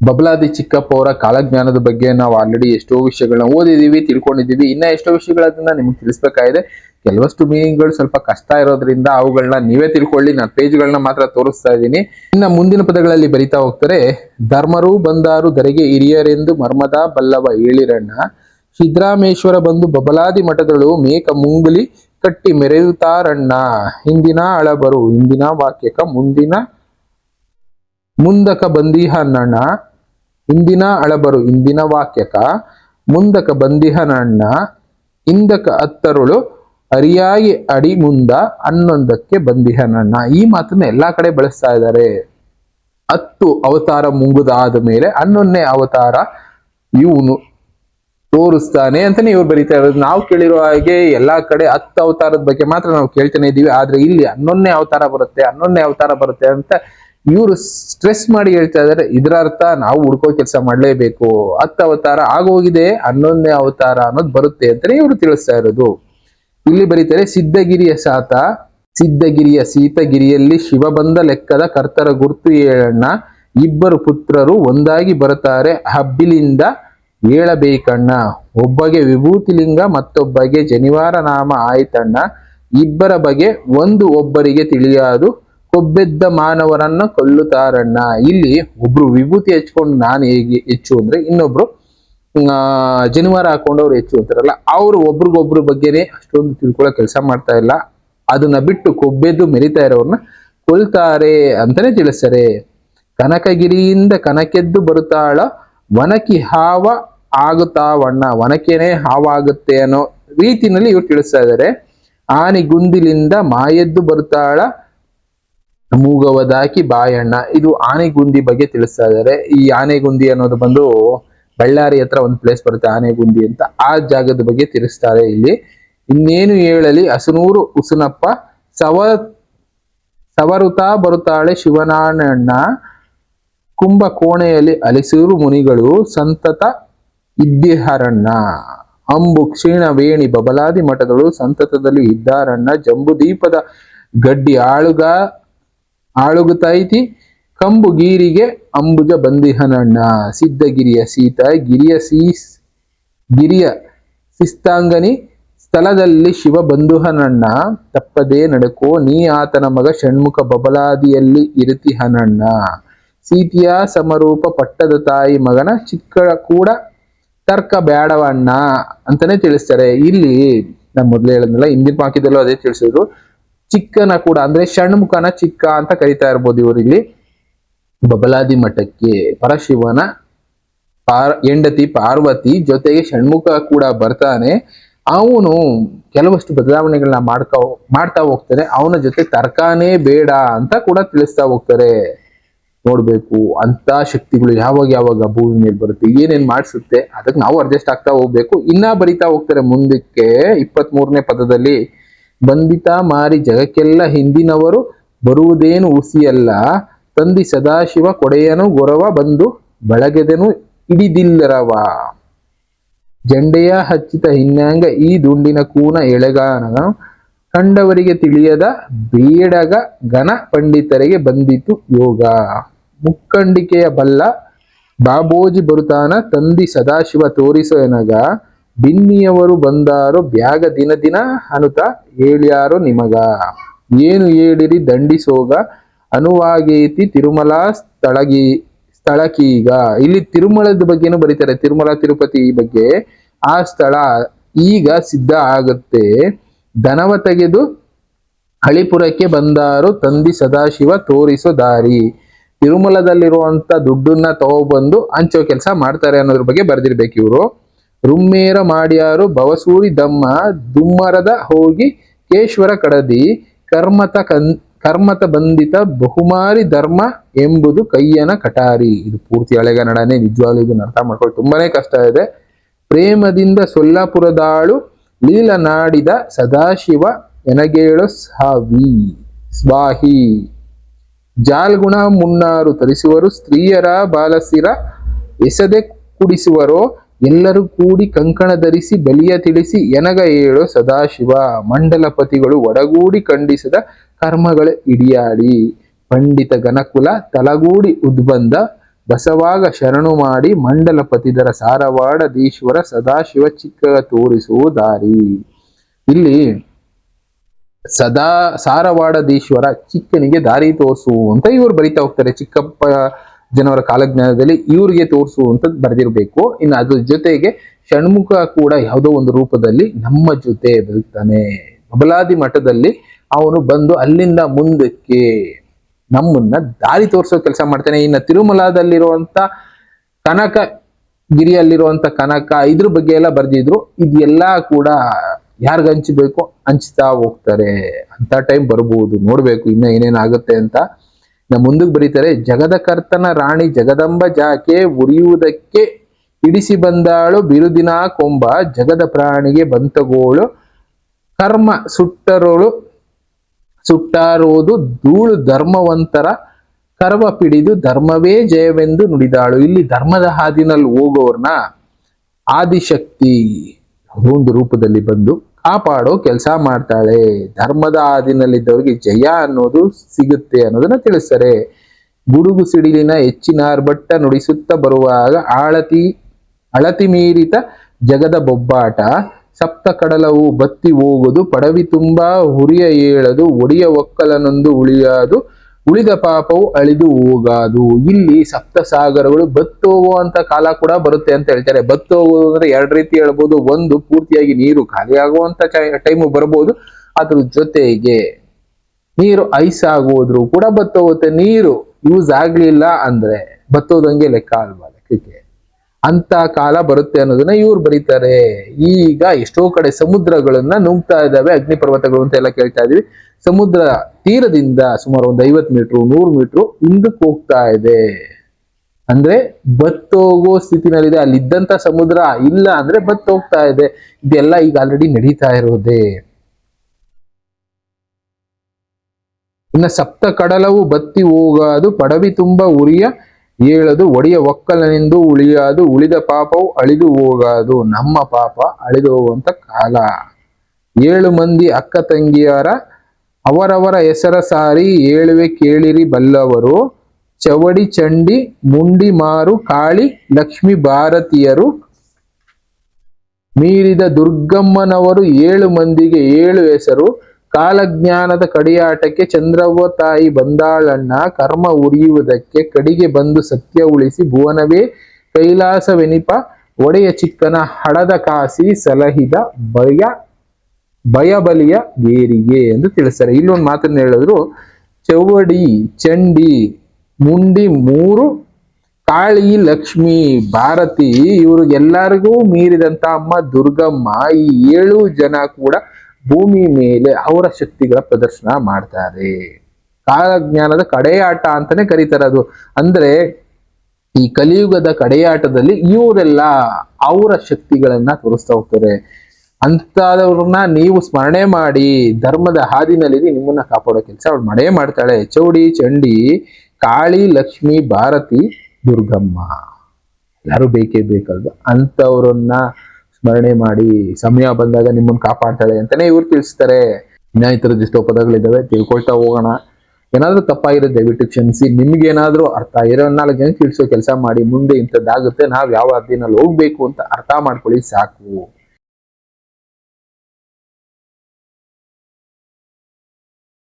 ಬಬಲಾದಿ ಚಿಕ್ಕಪ್ಪ ಅವರ ಕಾಲಜ್ಞಾನದ ಬಗ್ಗೆ ನಾವು ಆಲ್ರೆಡಿ ಎಷ್ಟೋ ವಿಷಯಗಳನ್ನ ಓದಿದೀವಿ ತಿಳ್ಕೊಂಡಿದ್ದೀವಿ ಇನ್ನ ಎಷ್ಟೋ ವಿಷಯಗಳನ್ನ ನಿಮ್ಗೆ ತಿಳಿಸ್ಬೇಕಾಗಿದೆ. ಕೆಲವಷ್ಟು ಮೀನಿಂಗ್ಗಳು ಸ್ವಲ್ಪ ಕಷ್ಟ ಇರೋದ್ರಿಂದ ಅವುಗಳನ್ನ ನೀವೇ ತಿಳ್ಕೊಳ್ಳಿ. ನಾನು ಪೇಜ್ಗಳನ್ನ ಮಾತ್ರ ತೋರಿಸ್ತಾ ಇದ್ದೀನಿ. ಇನ್ನ ಮುಂದಿನ ಪದಗಳಲ್ಲಿ ಬರಿತಾ ಹೋಗ್ತಾರೆ, ಧರ್ಮರು ಬಂದಾರು ಧರೆಗೆ ಹಿರಿಯರೆಂದು ಮರ್ಮದ ಬಲ್ಲವ ಏಳಿರಣ್ಣ ಸಿದ್ರಾಮೇಶ್ವರ ಬಂದು ಬಬಲಾದಿ ಮಠದಳು ಮೇಕ ಮುಂಗುಲಿ ಕಟ್ಟಿ ಮೆರೆಯುತ್ತಾರಣ್ಣ. ಹಿಂದಿನ ಅಳಬರು, ಹಿಂದಿನ ವಾಕ್ಯಕ ಮುಂದಿನ ಮುಂದಕ ಬಂದಿಹನಣ್ಣ ಹಿಂದಿನ ಅಳಬರು ಇಂದಿನ ವಾಕ್ಯಕ. ಮುಂದಕ ಬಂದಿಹನಣ್ಣ ಹಿಂದಕ ಅತ್ತರುಳು ಅರಿಯಾಗಿ ಅಡಿ ಮುಂದ, ಹನ್ನೊಂದಕ್ಕೆ ಬಂದಿಹನಣ್ಣ ಈ ಮಾತನ್ನ ಎಲ್ಲಾ ಕಡೆ ಬಳಸ್ತಾ ಇದ್ದಾರೆ. ಹತ್ತು ಅವತಾರ ಮುಂಗುದಾದ ಮೇಲೆ ಹನ್ನೊಂದನೇ ಅವತಾರ ಇವನು ತೋರಿಸ್ತಾನೆ ಅಂತಾನೆ ಇವ್ರು ಬರೀತಾ ಇರೋದು ನಾವು ಕೇಳಿರೋ ಹಾಗೆ ಎಲ್ಲಾ ಕಡೆ ಹತ್ತು ಅವತಾರದ ಬಗ್ಗೆ ಮಾತ್ರ ನಾವು ಕೇಳ್ತಾನೆ ಇದೀವಿ ಆದ್ರೆ ಇಲ್ಲಿ ಹನ್ನೊಂದನೇ ಅವತಾರ ಬರುತ್ತೆ, ಹನ್ನೊಂದನೇ ಅವತಾರ ಬರುತ್ತೆ ಅಂತ ಇವರು ಸ್ಟ್ರೆಸ್ ಮಾಡಿ ಹೇಳ್ತಾ ಇದಾರೆ, ಇದರ ಅರ್ಥ ನಾವು ಹುಡ್ಕೋ ಕೆಲಸ ಮಾಡಲೇಬೇಕು ಹತ್ತು ಅವತಾರ ಆಗೋಗಿದೆ ಹನ್ನೊಂದನೇ ಅವತಾರ ಅನ್ನೋದು ಬರುತ್ತೆ ಅಂತಾನೆ ಇವರು ತಿಳಿಸ್ತಾ ಇರೋದು. ಇಲ್ಲಿ ಬರೀತಾರೆ, ಸಿದ್ಧಗಿರಿಯ ಸಾತ, ಸಿದ್ಧಗಿರಿಯ ಸೀತಗಿರಿಯಲ್ಲಿ ಶಿವ ಬಂದ ಲೆಕ್ಕದ ಕರ್ತರ ಗುರ್ತು ಏಳಣ್ಣ, ಇಬ್ಬರು ಪುತ್ರರು ಒಂದಾಗಿ ಬರುತ್ತಾರೆ, ಹಬ್ಬಿಲಿಂದ ಏಳಬೇಕಣ್ಣ. ಒಬ್ಬಗೆ ವಿಭೂತಿಲಿಂಗ, ಮತ್ತೊಬ್ಬಗೆ ಜನಿವಾರ ನಾಮ ಆಯ್ತಣ್ಣ. ಇಬ್ಬರ ಬಗೆ ಒಂದು ಒಬ್ಬರಿಗೆ ತಿಳಿயாது ಕೊಬ್ಬೆದ್ದ ಮಾನವರನ್ನ ಕೊಲ್ಲುತ್ತಾರಣ್ಣ. ಇಲ್ಲಿ ಒಬ್ರು ವಿಭೂತಿ ಹಚ್ಕೊಂಡು ನಾನು ಹೇಗೆ ಹೆಚ್ಚು ಅಂದ್ರೆ ಇನ್ನೊಬ್ರು ಆ, ಜನಿವಾರ ಹಾಕೊಂಡವ್ರು ಹೆಚ್ಚು ಅಂತಾರಲ್ಲ ಅವ್ರು ಒಬ್ರಿಗೊಬ್ರು ಬಗ್ಗೆನೆ ಅಷ್ಟೊಂದು ತಿಳ್ಕೊಳ್ಳೋ ಕೆಲಸ ಮಾಡ್ತಾ ಇಲ್ಲ. ಅದನ್ನ ಬಿಟ್ಟು ಕೊಬ್ಬೆದ್ದು ಮೆರಿತಾ ಇರೋರ್ನ ಕೊಲ್ತಾರೆ ಅಂತಾನೆ ತಿಳಿಸ್ತಾರೆ. ಕನಕಗಿರಿಯಿಂದ ಕನಕೆದ್ದು ಬರುತ್ತಾಳ ವನಕಿ ಹಾವ ಆಗುತ್ತಾವಣ್ಣ. ಹಾವ ಹಾವಾಗುತ್ತೆ ಅನ್ನೋ ರೀತಿನಲ್ಲಿ ಇವ್ರು ತಿಳಿಸ್ತಾ ಇದ್ದಾರೆ ಆನೆ ಗುಂದಿಲಿಂದ ಮಾಯೆದ್ದು ಬರುತ್ತಾಳ ಮೂಗವದಾಕಿ ಬಾಯಣ್ಣ. ಇದು ಆನೆಗುಂದಿ ಬಗ್ಗೆ ತಿಳಿಸ್ತಾ ಇದ್ದಾರೆ. ಈ ಆನೆಗುಂದಿ ಅನ್ನೋದು ಬಂದು ಬಳ್ಳಾರಿ ಹತ್ರ ಒಂದು ಪ್ಲೇಸ್ ಬರುತ್ತೆ, ಆನೆಗುಂದಿ ಅಂತ. ಆ ಜಾಗದ ಬಗ್ಗೆ ತಿಳಿಸ್ತಾರೆ ಇಲ್ಲಿ. ಇನ್ನೇನು ಹೇಳಲಿ, ಹಸುನೂರು ಉಸುನಪ್ಪ, ಸವ, ಸವರುತಾ ಬರುತ್ತಾಳೆ ಶಿವನಾನಣ್ಣ ಕುಂಭ ಕೋಣೆಯಲ್ಲಿ ಅಲಿಸೂರು ಮುನಿಗಳು, ಸಂತತ ಇದ್ದಿಹರಣ್ಣ. ಅಂಬು ಕ್ಷೀಣ ವೇಣಿ ಬಬಲಾದಿ ಮಠಗಳು ಸಂತತದಲ್ಲಿ ಇದ್ದಾರಣ್ಣ. ಜಂಬುದೀಪದ ಗಡ್ಡಿ ಆಳುಗ ಆಳುಗುತ್ತೈತಿ ಕಂಬು ಗೀರಿಗೆ ಅಂಬುಜ ಬಂದಿಹನಣ್ಣ. ಸಿದ್ಧಗಿರಿಯ ಸೀತ, ಗಿರಿಯ ಸೀಸ್, ಗಿರಿಯ ಸಿಸ್ತಾಂಗನಿ ಸ್ಥಳದಲ್ಲಿ ಶಿವ ಬಂಧುಹನಣ್ಣ. ತಪ್ಪದೇ ನಡಕೋ, ನೀ ಆತನ ಮಗ ಷಣ್ಮುಖ ಬಬಲಾದಿಯಲ್ಲಿ ಇರುತಿಹನಣ್ಣ. ಸೀತಿಯ ಸಮರೂಪ ಪಟ್ಟದ ತಾಯಿ ಮಗನ ಚಿಕ್ಕ ಕೂಡ ತರ್ಕ ಬೇಡವಣ್ಣ ಅಂತಾನೆ ತಿಳಿಸ್ತಾರೆ. ಇಲ್ಲಿ ನಾನು ಮೊದಲೇ ಹೇಳಿದ್ನಲ್ಲ ಹಿಂದಿನ ಪಾಕಿದಲ್ಲೂ ಅದೇ ತಿಳಿಸಿದ್ರು. ಚಿಕ್ಕನ ಕೂಡ, ಅಂದ್ರೆ ಷಣ್ಮುಖನ ಚಿಕ್ಕ ಅಂತ ಕರಿತಾ ಇರ್ಬೋದು ಇವರು ಇಲ್ಲಿ. ಬಬಲಾದಿ ಮಠಕ್ಕೆ ಪರಶಿವನ ಪಾರ್, ಹೆಂಡತಿ ಪಾರ್ವತಿ ಜೊತೆಗೆ ಷಣ್ಮುಖ ಕೂಡ ಬರ್ತಾನೆ. ಅವನು ಕೆಲವಷ್ಟು ಬದಲಾವಣೆಗಳನ್ನ ಮಾಡ್ಕೋ, ಮಾಡ್ತಾ ಹೋಗ್ತಾರೆ ಅವನ ಜೊತೆ ತರ್ಕಾನೇ ಬೇಡ ಅಂತ ಕೂಡ ತಿಳಿಸ್ತಾ ಹೋಗ್ತಾರೆ. ನೋಡ್ಬೇಕು ಅಂತ ಶಕ್ತಿಗಳು ಯಾವಾಗ ಯಾವಾಗ ಭೂಮಿ ಮೇಲೆ ಬರುತ್ತೆ, ಏನೇನ್ ಮಾಡಿಸುತ್ತೆ, ಅದಕ್ಕೆ ನಾವು ಅಡ್ಜಸ್ಟ್ ಆಗ್ತಾ ಹೋಗ್ಬೇಕು. ಇನ್ನ ಬರಿತಾ ಹೋಗ್ತಾರೆ ಮುಂದಕ್ಕೆ ಇಪ್ಪತ್ತ್ ಮೂರನೇ ಪದದಲ್ಲಿ. ಬಂದಿತ ಮಾರಿ ಜಗಕ್ಕೆಲ್ಲ ಹಿಂದಿನವರು ಬರುವುದೇನು ಉಸಿಯಲ್ಲ. ತಂದಿ ಸದಾಶಿವ ಕೊಡೆಯನು ಗೊರವ ಬಂದು ಬಳಗೆದನು ಹಿಡಿದಿಲ್ಲರವ ಜಂಡೆಯ ಹಚ್ಚಿತ ಹಿನ್ಯಾಂಗ ಈ ದುಂಡಿನ ಕೂನ ಎಳೆಗಾನ. ಕಂಡವರಿಗೆ ತಿಳಿಯದ ಬೇಡಗ ಘನ ಪಂಡಿತರಿಗೆ ಬಂದಿತು ಯೋಗ. ಮುಕ್ಕಂಡಿಕೆಯ ಬಲ್ಲ ಬಾಬೋಜಿ ಬರುತಾನ ತಂದಿ ಸದಾಶಿವ ತೋರಿಸೋ ಎನಗ. ಬಿನ್ನಿಯವರು ಬಂದಾರೋ ಬ್ಯಾಗ ದಿನ ದಿನ ಅನುತ ಹೇಳ್ಯಾರೋ ನಿಮಗ? ಏನು ಹೇಳಿರಿ ದಂಡಿಸೋಗ? ಅನುವಾಗೇತಿ ತಿರುಮಲ ಸ್ಥಳಗಿ, ಸ್ಥಳಕೀಗ. ಇಲ್ಲಿ ತಿರುಮಲದ ಬಗ್ಗೆನೂ ಬರೀತಾರೆ. ತಿರುಮಲ, ತಿರುಪತಿ ಬಗ್ಗೆ ಆ ಸ್ಥಳ ಈಗ ಸಿದ್ಧ ಆಗುತ್ತೆ. ದನವ ತೆಗೆದು ಹಳಿಪುರಕ್ಕೆ ಬಂದಾರು ತಂದಿ ಸದಾಶಿವ ತೋರಿಸೋ ದಾರಿ. ತಿರುಮಲದಲ್ಲಿರುವಂತ ದುಡ್ಡನ್ನ ತಗೊಬಂದು ಹಂಚೋ ಕೆಲಸ ಮಾಡ್ತಾರೆ ಅನ್ನೋದ್ರ ಬಗ್ಗೆ ಬರ್ದಿರ್ಬೇಕು ಇವರು. ರುಮ್ಮೇರ ಮಾಡ್ಯಾರು ಬವಸೂರಿ ದಮ್ಮ, ದುಮ್ಮರದ ಹೋಗಿ ಕೇಶ್ವರ ಕಡದಿ, ಕರ್ಮತ ಕನ್, ಕರ್ಮತ ಬಂಧಿತ ಬಹುಮಾರಿ ಧರ್ಮ ಎಂಬುದು ಕೈಯನ ಕಟಾರಿ. ಇದು ಪೂರ್ತಿ ಹಳೆಗನ್ನಡನೇ ನಿಜವಾಗ್ಲೂ ಇದನ್ನ ಅರ್ಥ ಮಾಡ್ಕೊಳ್ಳಿ ತುಂಬಾನೇ ಕಷ್ಟ ಇದೆ. ಪ್ರೇಮದಿಂದ ಸೊಲ್ಲಾಪುರದಾಳು ಲೀಲನಾಡಿದ ಸದಾಶಿವ ಎನಗೇಳು ಸಾವಿ. ಸ್ವಾಹಿ. ಜಾಲ್ಗುಣ ಮುನ್ನಾರು ತರಿಸುವರು, ಸ್ತ್ರೀಯರ ಬಾಲಸಿರ ಎಸದೆ ಕುಡಿಸುವರೋ ಎಲ್ಲರೂ ಕೂಡಿ ಕಂಕಣ ಧರಿಸಿ, ಬಲಿಯ ತಿಳಿಸಿ, ಎನಗ ಏಳು ಸದಾಶಿವ. ಮಂಡಲಪತಿಗಳು ಒಡಗೂಡಿ ಖಂಡಿಸಿದ ಕರ್ಮಗಳ ಇಡಿಯಾಡಿ. ಪಂಡಿತ ಗಣಕುಲ ತಲಗೂಡಿ ಉದ್ಬಂಧ. ಬಸವಾಗ ಶರಣು ಮಾಡಿ ಮಂಡಲಪತಿದರ ಸಾರವಾಡದೀಶ್ವರ ಸದಾಶಿವ ಚಿಕ್ಕ ತೋರಿಸುವ ದಾರಿ ಇಲ್ಲಿ ಸದಾ ಸಾರವಾಡದೀಶ್ವರ ಚಿಕ್ಕನಿಗೆ ದಾರಿ ತೋರಿಸು ಅಂತ ಇವರು ಬರಿತಾ ಹೋಗ್ತಾರೆ. ಚಿಕ್ಕಪ್ಪ ಜನವರ ಕಾಲಜ್ಞಾನದಲ್ಲಿ ಇವರಿಗೆ ತೋರಿಸುವಂಥದ್ದು ಬರೆದಿರಬೇಕು. ಇನ್ನು ಅದ್ರ ಜೊತೆಗೆ ಷಣ್ಮುಖ ಕೂಡ ಯಾವುದೋ ಒಂದು ರೂಪದಲ್ಲಿ ನಮ್ಮ ಜೊತೆ ಬದುಕ್ತಾನೆ. ಬಬಲಾದಿ ಮಠದಲ್ಲಿ ಅವನು ಬಂದು ಅಲ್ಲಿಂದ ಮುಂದಕ್ಕೆ ನಮ್ಮನ್ನ ದಾರಿ ತೋರಿಸೋ ಕೆಲಸ ಮಾಡ್ತಾನೆ. ಇನ್ನು ತಿರುಮಲದಲ್ಲಿರುವಂತ ಕನಕ ಗಿರಿಯಲ್ಲಿರುವಂತ ಕನಕ ಇದ್ರ ಬಗ್ಗೆ ಎಲ್ಲ ಬರ್ದಿದ್ರು. ಇದೆಲ್ಲ ಕೂಡ ಯಾರಿಗ ಹಂಚಬೇಕು? ಹಂಚ್ತಾ ಹೋಗ್ತಾರೆ. ಅಂತ ಟೈಮ್ ಬರ್ಬೋದು. ನೋಡ್ಬೇಕು ಇನ್ನ ಏನೇನಾಗುತ್ತೆ ಅಂತ. ಮುಂದಕ್ಕೆ ಬರೀತಾರೆ, ಜಗದ ಕರ್ತನ ರಾಣಿ ಜಗದಂಬ ಜಾಕೆ ಉರಿಯುವುದಕ್ಕೆ ಇಡಿಸಿ ಬಂದಾಳು, ಬಿರುದಿನ ಕೊಂಬ ಜಗದ ಪ್ರಾಣಿಗೆ ಬಂತಗೋಳು, ಕರ್ಮ ಸುಟ್ಟರೋಳು, ಸುಟ್ಟಾರೋದು ಧೂಳು ಧರ್ಮವಂತರ, ಕರ್ಮ ಪಿಡಿದು ಧರ್ಮವೇ ಜಯವೆಂದು ನುಡಿದಾಳು. ಇಲ್ಲಿ ಧರ್ಮದ ಹಾದಿನಲ್ಲಿ ಹೋಗೋರ್ನ ಆದಿಶಕ್ತಿ ಒಂದು ರೂಪದಲ್ಲಿ ಬಂದು ಕಾಪಾಡೋ ಕೆಲಸ ಮಾಡ್ತಾಳೆ. ಧರ್ಮದ ಹಾದಿನಲ್ಲಿದ್ದವರಿಗೆ ಜಯ ಅನ್ನೋದು ಸಿಗುತ್ತೆ ಅನ್ನೋದನ್ನ ತಿಳಿಸ್ತಾರೆ. ಗುಡುಗು ಸಿಡಿಲಿನ ಹೆಚ್ಚಿನ ಬಟ್ಟ ನುಡಿಸುತ್ತಾ ಬರುವಾಗ ಆಳತಿ, ಅಳತಿ ಮೀರಿತ ಜಗದ ಬೊಬ್ಬಾಟ. ಸಪ್ತ ಕಡಲವು ಬತ್ತಿ ಹೋಗುದು ಪಡವಿ ತುಂಬಾ ಹುರಿಯ ಏಳದು, ಒಡಿಯ ಒಕ್ಕಲನೊಂದು ಉಳಿಯದು ಉಳಿದ ಪಾಪವು ಅಳಿದು ಹೋಗಾದು. ಇಲ್ಲಿ ಸಪ್ತ ಸಾಗರಗಳು ಬತ್ತೋಗುವಂತ ಕಾಲ ಕೂಡ ಬರುತ್ತೆ ಅಂತ ಹೇಳ್ತಾರೆ. ಬತ್ತೋಗುವುದು ಅಂದ್ರೆ ಎರಡು ರೀತಿ ಹೇಳ್ಬೋದು. ಒಂದು ಪೂರ್ತಿಯಾಗಿ ನೀರು ಖಾಲಿಯಾಗುವಂತ ಟೈಮು ಬರ್ಬೋದು. ಅದ್ರ ಜೊತೆಗೆ ನೀರು ಐಸ್ ಆಗೋದ್ರು ಕೂಡ ಬತ್ತೋಗುತ್ತೆ ನೀರು ಯೂಸ್ ಆಗ್ಲಿಲ್ಲ ಅಂದ್ರೆ ಬತ್ತೋದಂಗೆ ಲೆಕ್ಕ ಅಲ್ವಾ ಲೆಕ್ಕಕ್ಕೆ? ಅಂತ ಕಾಲ ಬರುತ್ತೆ ಅನ್ನೋದನ್ನ ಇವ್ರು ಬರೀತಾರೆ. ಈಗ ಎಷ್ಟೋ ಕಡೆ ಸಮುದ್ರಗಳನ್ನ ನುಗ್ತಾ ಇದ್ದಾವೆ, ಅಗ್ನಿ ಪರ್ವತಗಳು ಅಂತ ಎಲ್ಲ ಕೇಳ್ತಾ ಇದೀವಿ. ಸಮುದ್ರ ತೀರದಿಂದ ಸುಮಾರು ಒಂದು ಐವತ್ ಮೀಟ್ರು, ನೂರು ಮೀಟ್ರು ಹಿಂದಕ್ಕೆ ಹೋಗ್ತಾ ಇದೆ. ಅಂದ್ರೆ ಬತ್ತೋಗೋ ಸ್ಥಿತಿನಲ್ಲಿದೆ. ಅಲ್ಲಿದ್ದಂತ ಸಮುದ್ರ ಇಲ್ಲ ಅಂದ್ರೆ ಬತ್ತೋಗ್ತಾ ಇದೆ. ಇದೆಲ್ಲ ಈಗ ಆಲ್ರೆಡಿ ನಡೀತಾ ಇರೋದೇ. ಇನ್ನ ಸಪ್ತ ಕಡಲವು ಬತ್ತಿ ಹೋಗೋದು ಪಡವಿ ತುಂಬಾ ಉರಿಯ ಏಳದು, ಒಡೆಯ ಒಕ್ಕಲನೆಂದು ಉಳಿಯಾದು, ಉಳಿದ ಪಾಪವು ಅಳಿದು ಹೋಗಾದು, ನಮ್ಮ ಪಾಪ ಅಳಿದು ಹೋಗುವಂತ ಕಾಲ. ಏಳು ಮಂದಿ ಅಕ್ಕ ತಂಗಿಯರ, ಅವರವರ ಹೆಸರ ಸಾರಿ ಏಳುವೆ ಕೇಳಿರಿ ಬಲ್ಲವರು. ಚವಡಿ, ಚಂಡಿ, ಮುಂಡಿ, ಮಾರು, ಕಾಳಿ, ಲಕ್ಷ್ಮಿ ಭಾರತೀಯರು. ಮೀರಿದ ದುರ್ಗಮ್ಮನವರು ಏಳು ಮಂದಿಗೆ ಏಳು ಹೆಸರು. ಕಾಲಜ್ಞಾನದ ಕಡಿಯಾಟಕ್ಕೆ ಚಂದ್ರವ್ವ ತಾಯಿ ಬಂದಾಳಣ್ಣ, ಕರ್ಮ ಉರಿಯುವುದಕ್ಕೆ ಕಡಿಗೆ ಬಂದು ಸತ್ಯ ಉಳಿಸಿ ಭುವನವೇ ಕೈಲಾಸವೆನಿಪ, ಒಡೆಯ ಚಿಕ್ಕನ ಹಡದ ಕಾಸಿ ಸಲಹಿದ ಭಯ, ಭಯಬಲಿಯ ಗೇರಿಗೆ ಎಂದು ತಿಳಿಸ್ತಾರೆ. ಇಲ್ಲೊಂದು ಮಾತನ್ನ ಹೇಳಿದ್ರು, ಚೆವಡಿ, ಚಂಡಿ, ಮುಂಡಿ, ಮೂರು, ಕಾಳಿ, ಲಕ್ಷ್ಮಿ, ಭಾರತಿ, ಇವ್ರಿಗೆಲ್ಲರಿಗೂ ಮೀರಿದಂತ ಅಮ್ಮ ದುರ್ಗಮ್ಮ, ಈ ಏಳು ಜನ ಕೂಡ ಭೂಮಿ ಮೇಲೆ ಅವರ ಶಕ್ತಿಗಳ ಪ್ರದರ್ಶನ ಮಾಡ್ತಾರೆ. ಕಾಲಜ್ಞಾನದ ಕಡೆಯಾಟ ಅಂತಾನೆ ಕರೀತಾರೆ ಅದು. ಅಂದ್ರೆ ಈ ಕಲಿಯುಗದ ಕಡೆಯಾಟದಲ್ಲಿ ಇವರೆಲ್ಲ ಅವರ ಶಕ್ತಿಗಳನ್ನ ತೋರಿಸ್ತಾ ಹೋಗ್ತಾರೆ. ಅಂತಾದವ್ರನ್ನ ನೀವು ಸ್ಮರಣೆ ಮಾಡಿ ಧರ್ಮದ ಹಾದಿನಲ್ಲಿ ನಿಮ್ಮನ್ನ ಕಾಪಾಡೋ ಕೆಲಸ ಅವಳು ಮಾಡೇ ಮಾಡ್ತಾಳೆ. ಚೌಡಿ, ಚಂಡಿ, ಕಾಳಿ, ಲಕ್ಷ್ಮಿ, ಭಾರತಿ, ದುರ್ಗಮ್ಮ. ಯಾರು ಬೇಕೇ ಬೇಕಲ್ವ? ಅಂಥವ್ರನ್ನ ಸ್ಮರಣೆ ಮಾಡಿ, ಸಮಯ ಬಂದಾಗ ನಿಮ್ಮನ್ನ ಕಾಪಾಡ್ತಾಳೆ ಅಂತಾನೆ ಇವ್ರು ತಿಳಿಸ್ತಾರೆ. ಇನ್ನ ಈ ಥರದ ಎಷ್ಟೋ ಪದಗಳಿದ್ದಾವೆ ತಿಳ್ಕೊಳ್ತಾ ಹೋಗೋಣ. ಏನಾದ್ರೂ ತಪ್ಪಾಗಿರೋ ದಯವಿಟ್ಟು ಕ್ಷಮಿಸಿ. ನಿಮ್ಗೇನಾದ್ರೂ ಅರ್ಥ ಇರೋ ನಾಲ್ಕು ಜನ ತಿಳಿಸೋ ಕೆಲಸ ಮಾಡಿ, ಮುಂದೆ ಇಂಥದ್ದಾಗುತ್ತೆ, ನಾವು ಯಾವ ಅರ್ಧಿನಲ್ಲಿ ಹೋಗ್ಬೇಕು ಅಂತ ಅರ್ಥ ಮಾಡ್ಕೊಳ್ಳಿ, ಸಾಕು.